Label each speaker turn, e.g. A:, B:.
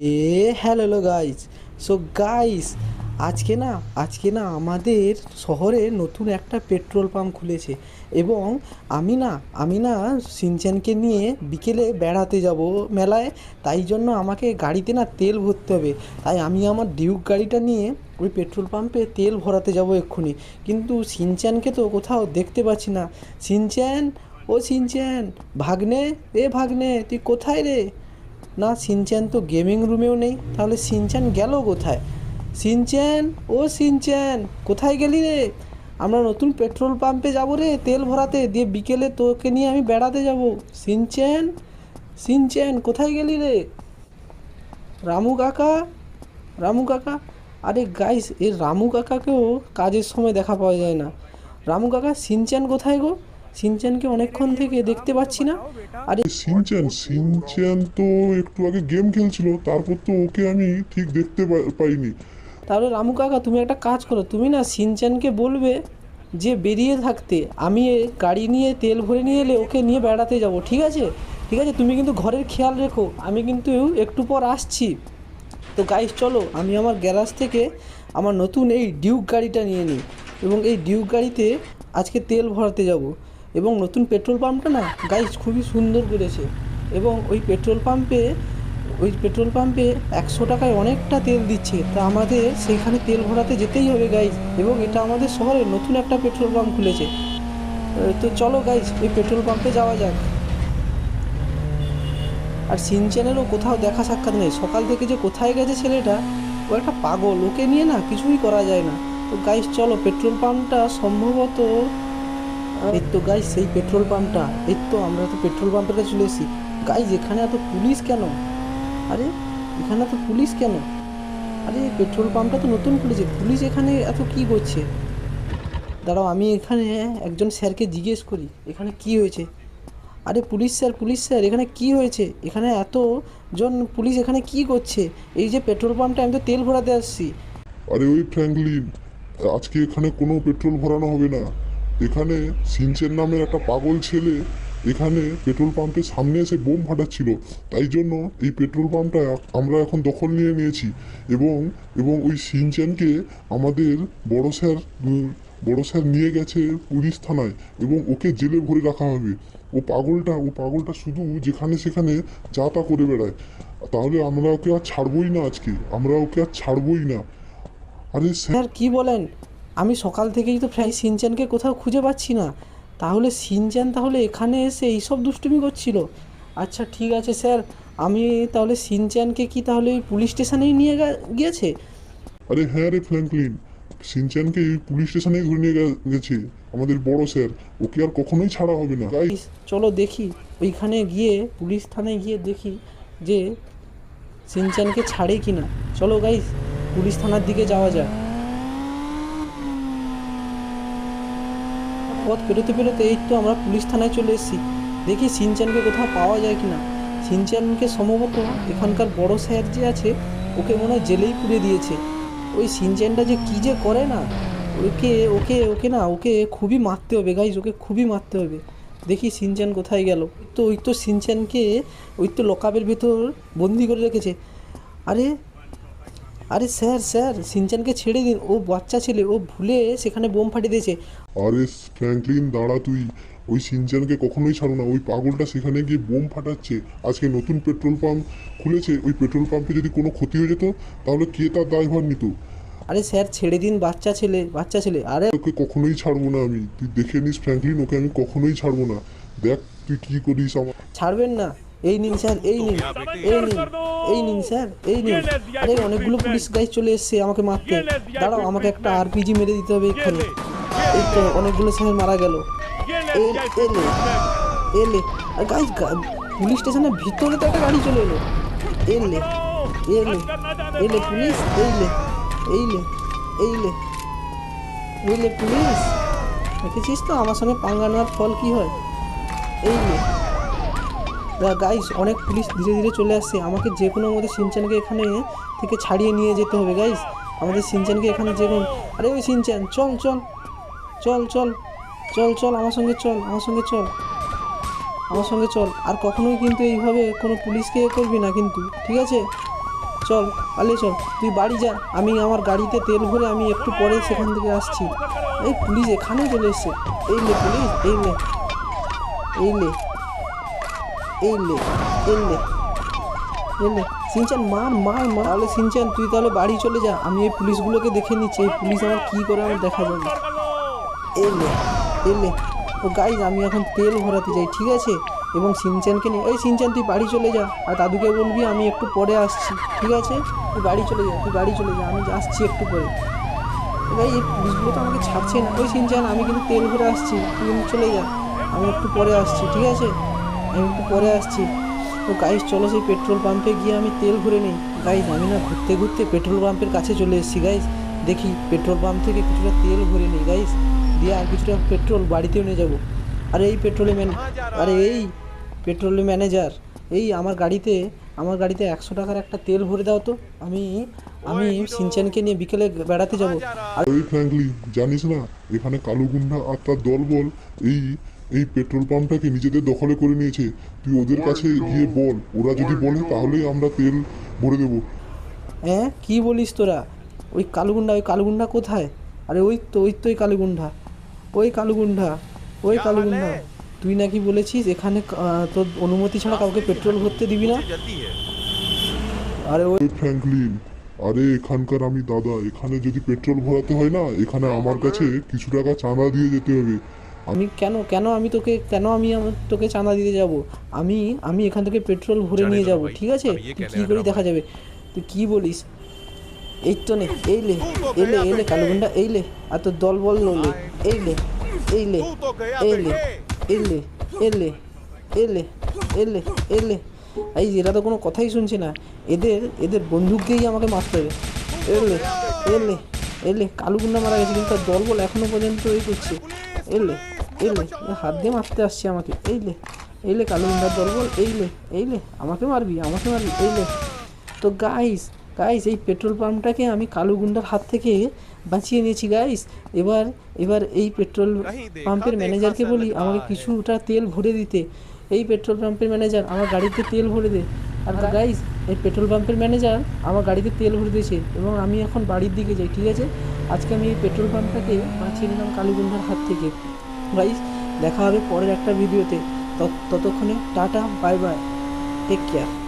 A: এ, hello hello guys so guys আজকে না আজকে না আমাদের শহরে নতুন একটা পেট্রোল পাম্প খুলেছে এবং আমি না আমি না সিনচ্যানকে নিয়ে বিকেলে বেড়াতে যাব মেলায়। তাই জন্য আমাকে গাড়িতে না তেল ভরতে হবে। তাই আমি আমার ডিউক গাড়িটা নিয়ে ওই পেট্রোল পাম্পে তেল ভরাতে যাব এক্ষুনি। কিন্তু সিনচ্যানকে তো কোথাও দেখতে পাচ্ছি না। সিনচ্যান, ও সিনচ্যান, ভাগ্নে, এ ভাগ্নে, তুই কোথায় রে? না, সিনচ্যান তো গেমিং রুমেও নেই। তাহলে সিনচ্যান গেল কোথায়? সিনচ্যান, ও সিনচ্যান, কোথায় গেলি রে? আমরা নতুন পেট্রোল পাম্পে যাব রে তেল ভরাতে, দিয়ে বিকেলে তোকে নিয়ে আমি বেড়াতে যাব। সিনচ্যান সিনচ্যান, কোথায় গেলি রে? রামু কাকা রামু কাকা। আরে গাইস এর রামু কাকাকেও কাজের সময় দেখা পাওয়া যায় না। রামু কাকা, সিনচ্যান কোথায় গো? সিনচ্যানকে অনেকক্ষণ থেকে দেখতে পাচ্ছি না। আরে
B: সিনচ্যান সিনচ্যান তো একটু আগে গেম খেলছিল তারপর তো ওকে আমি ঠিক দেখতে পাইনি।
A: তাহলে রামু কাকা তুমি একটা কাজ করো তুমি না সিনচ্যানকে বলবে যে বেরিয়ে থাকতে আমি গাড়ি নিয়ে তেল ভরে নিয়ে এলে ওকে নিয়ে বেড়াতে যাব ঠিক আছে? ঠিক আছে তুমি কিন্তু ঘরের খেয়াল রেখো আমি কিন্তু একটু পর আসছি। তো গাইস চলো আমি আমার গ্যারাজ থেকে আমার নতুন এই ডিউক গাড়িটা নিয়ে নিই এবং এই ডিউক গাড়িতে আজকে তেল ভরাতে যাব। এবং নতুন পেট্রোল পাম্পটা না গাইজ খুবই সুন্দর করেছে। এবং ওই পেট্রোল পাম্পে, ওই পেট্রোল পাম্পে একশো টাকায় অনেকটা তেল দিচ্ছে। তা আমাদের সেইখানে তেল ভরাতে যেতেই হবে গাইজ এবং এটা আমাদের শহরে নতুন একটা পেট্রোল পাম্প খুলেছে। তো চলো গাইজ ওই পেট্রোল পাম্পে যাওয়া যাক। আর সিনচ্যানেরও কোথাও দেখা সাক্ষাৎ নেই। সকাল থেকে যে কোথায় গেছে ছেলেটা, ও একটা পাগল। ওকে নিয়ে না কিছুই করা যায় না। তো গাইজ চলো, পেট্রোল পাম্পটা সম্ভবত এই তো গাইজ সেই পেট্রোল পাম্পটা এই তো আমরা তো পেট্রোল পাম্পের কাছে চলে এসেছি। গাইজ এখানে এত পুলিশ কেন? আরে, এখানে তো পুলিশ কেন? আরে পেট্রোল পাম্পটা তো নতুন খুলেছে। পুলিশ এখানে এত কি করছে? দাঁড়াও, আমি এখানে একজন স্যারকে জিজ্ঞেস করি, এখানে কি হয়েছে? আরে পুলিশ স্যার পুলিশ স্যার, এখানে কি হয়েছে? এখানে এত জন পুলিশ এখানে কি করছে? এই যে পেট্রোল পাম্পটা আমি তো তেল ভরাতে আসছি।
B: আরে, ওই ফ্র্যাঙ্কলিন, আজকে এখানে কোনো পেট্রোল ভরানো হবে না। এখানে সিনচেন নামের একটা পাগল ছেলে এখানে পেট্রোল পাম্পের সামনে এসে বোম ফাটাচ্ছিল। তাই জন্য এই পেট্রোল পাম্পটা আমরা এখন দখল নিয়ে নিয়েছি এবং এবং ওই সিনচেনকে আমাদের বড় স্যার বড় স্যার নিয়ে গেছে পুলিশ থানায় এবং ওকে জেলে ভরে রাখা হবে। ও পাগলটা ও পাগলটা শুধু যেখানে সেখানে যা তা করে বেড়ায়। তাহলে আমরা ওকে আর ছাড়বই না আজকে। আমরা ওকে আর ছাড়বই না। আরে স্যার,
A: কি বলেন? আমি সকাল থেকেই তো প্রায় সিনচ্যানকে কোথাও খুঁজে পাচ্ছি না। তাহলে সিনচ্যান তাহলে এখানে এসে এইসব দুষ্টুমি করছিল? আচ্ছা ঠিক আছে স্যার আমি তাহলে সিনচ্যানকে কি তাহলে ওই পুলিশ স্টেশনেই নিয়ে গিয়েছে?
B: আরে হ্যাঁ রে ফ্র্যাঙ্কলিন সিনচ্যানকে এই পুলিশ স্টেশনেই ধরে নিয়ে গেছে। আমাদের বড় স্যার ওকে আর কখনোই ছাড়া হবে না।
A: চলো দেখি ওইখানে গিয়ে পুলিশ থানায় গিয়ে দেখি যে সিনচ্যানকে ছাড়ে কি না চলো গাইস পুলিশ থানার দিকে যাওয়া যাক। পথ পেরোতে পেরোতে এই তো আমরা পুলিশ থানায় চলে এসেছি। দেখি সিনচ্যানকে কোথাও পাওয়া যায় কি না সিনচ্যানকে সম্ভবত এখানকার বড় স্যার যে আছে, ওকে মনে হয় জেলেই পুড়ে দিয়েছে। ওই সিনচ্যানটা যে কী যে করে না, ওকে ওকে ওকে না, ওকে খুবই মারতে হবে গাইজ ওকে খুবই মারতে হবে। দেখি সিনচ্যান কোথায় গেল। তো, ওই তো সিনচ্যানকে ওই তো লকাপের ভেতর বন্দি করে রেখেছে। আরে আরে স্যার স্যার, সিনচ্যানকে ছেড়ে দিন। ও বাচ্চা ছেলে, ও ভুলে সেখানে বোম ফাটিয়ে দিয়েছে।
B: আরে ফ্র্যাঙ্কলিন দাঁড়া তুই। ওই সিনচ্যানকে কখনোই ছাড়ো না। ওই পাগলটা সেখানে গিয়ে বোম ফাটাচ্ছে। আজকে নতুন পেট্রোল পাম্প খুলেছে। ওই পেট্রোল পাম্পে যদি কোনো ক্ষতি হয়ে যেত তাহলে কে তার দায়ভার নিত?
A: আরে স্যার ছেড়ে দিন বাচ্চা ছেলে বাচ্চা ছেলে। আরে
B: ওকে কখনোই ছাড়বো না আমি। তুই দেখে নিস ফ্র্যাঙ্কলিন ওকে আমি কখনোই ছাড়বো না। দেখ তুই কি করিস আমার
A: ছাড়বেন না। এই নিন স্যার এই নিন। এই নিন। এই নিন স্যার এই নিন। আরে অনেকগুলো পুলিশ গাইজ চলে এসছে আমাকে মারতে। দাঁড়াও আমাকে একটা আরপিজি মেরে দিতে হবে এক্ষুনি। এই তো অনেকগুলো স্যার মারা গেল। এলে এলে আর পুলিশ স্টেশনের ভিতরে তো একটা গাড়ি চলে এলো। এলে এলে এলে পুলিশ এইলে এইলে এইলে এইলে পুলিশ দেখেছিস তো, আমার সঙ্গে পাঙ্গা নেওয়ার ফল কী হয়? এইলে গাইস অনেক পুলিশ ধীরে ধীরে চলে আসছে। আমাকে যে কোনো মধ্যে সিনচানকে এখানে থেকে ছাড়িয়ে নিয়ে যেতে হবে গাইস আমাদের সিনচানকে এখানে যে কোনো আরে ওই সিনচান চল চল। চল চল চল চল, আমার সঙ্গে চল, আমার সঙ্গে চল, আমার সঙ্গে চল। আর কখনোই কিন্তু এইভাবে কোনো পুলিশকে এ করবি না কিন্তু, ঠিক আছে? চল আলে চল। তুই বাড়ি যা, আমি আমার গাড়িতে তেল ভরে আমি একটু পরে সেখান থেকে আসছি। এই পুলিশ এখানে চলে এসছে। এই লে পুলিশ, এই লে এই লে এই লে এই লে এই সিনচান, মার মার মার। তাহলে সিনচান, তুই তাহলে বাড়ি চলে যা। আমি এই পুলিশগুলোকে দেখে নিচ্ছি। এই পুলিশ আমার কী করে আমার দেখা যাবে এলে এলে তো গাইজ আমি এখন তেল ভরাতে যাই, ঠিক আছে? এবং সিনচানকে নিয়ে এই সিনচান তুই বাড়ি চলে যা। আর দাদুকে বলবি, আমি একটু পরে আসছি, ঠিক আছে? তুই বাড়ি চলে যা, তুই বাড়ি চলে যা, আমি আসছি একটু পরে। এবার এই পুলিশগুলো তো আমাকে ছাড়ছে না। ওই সিনচান আমি কিন্তু তেল ভরে আসছি, তুই চলে যা। আমি একটু পরে আসছি, ঠিক আছে? আমি একটু পরে আসছি। তো গাইজ চলো সেই পেট্রোল পাম্পে গিয়ে আমি তেল ভরে নিই। গাইজ আমি না ঘুরতে ঘুরতে পেট্রোল পাম্পের কাছে চলে এসেছি গাইজ দেখি পেট্রোল পাম্প থেকে কিছুটা তেল ভরে নিই গাইজ দিয়ে আর কিছুটা পেট্রোল বাড়িতেও নিয়ে যাব। আরে এই পেট্রোলে ম্যান আরে এই পেট্রোলের ম্যানেজার এই আমার গাড়িতে আমার গাড়িতে একশো টাকার একটা তেল ভরে দাও তো। আমি আমি সিনচানকে নিয়ে বিকেলে বেড়াতে যাব। আর
B: ওই ফ্র্যাঙ্কলিন জানিস না এখানে কালো গুন্ডা আর তার দলবল এই এই পেট্রোল পাম্পটাকে নিজেদের দখলে করে নিয়েছে। তুই ওদের কাছে গিয়ে বল ওরা যদি বলে তাহলেই আমরা তেল ভরে দেবো।
A: হ্যাঁ কী বলিস তোরা? ওই কালুগুন্ডা ওই কালুগুন্ডা কোথায়? আরে ওই তো ওই তো ওই কালুগুন্ডা। ওই কালুগুন্ডা ওই কালুগুন্ডা। তুই নাকি বলেছিস এখানে তোর অনুমতি ছাড়া কাউকে পেট্রোল ভরতে দিবি না? আরে ওই
B: ফ্র্যাঙ্কলিন আরে এখানকার আমি দাদা এখানে যদি পেট্রোল ভরাতে হয় না এখানে আমার কাছে কিছু টাকা চাঁদা দিয়ে যেতে হবে।
A: আমি কেন কেন আমি তোকে কেন আমি তোকে চাঁদা দিতে যাব? আমি আমি এখান থেকে পেট্রোল ভরে নিয়ে যাব ঠিক আছে? কি করে দেখা যাবে? তুই কি বলিস? এই তো নে এই লে এই লে এই লে কালো গুন্ডা এই লে আর তোর দল বল নলে এই লে এই লে এই লে এই লে এই লে এই লে এই লে এই লে এই এরা তো কোনো কথাই শুনছে না এদের এদের বন্দুককেই আমাকে মারতে হবে লে এই লে কালো গুন্ডা মারা গেছে কিন্তু তার দল বল এখনও পর্যন্ত এই করছে এই লে এই লে হাত দিয়ে মারতে আসছে আমাকে এই লে এই লে কালো গুন্ডা দল বল এই লে এই লে আমাকে মারবি আমাকে মারবি এই লে তো গাইস গাইস এই পেট্রোল পাম্পটাকে আমি কালু গুন্ডার হাত থেকে বাঁচিয়ে নিয়েছি গাইস এবার এবার এই পেট্রোল পাম্পের ম্যানেজারকে বলি আমাকে কিছুটা তেল ভরে দিতে। এই পেট্রোল পাম্পের ম্যানেজার আমার গাড়িতে তেল ভরে দে। আর গাইস এই পেট্রোল পাম্পের ম্যানেজার আমার গাড়িতে তেল ভরে দিয়েছে এবং আমি এখন বাড়ির দিকে যাই ঠিক আছে? আজকে আমি এই পেট্রোল পাম্পটাকে বাঁচিয়ে নিলাম কালু গুন্ডার হাত থেকে। গাইস দেখা হবে পরের একটা ভিডিওতে তত- ততক্ষণে tata bye bye take care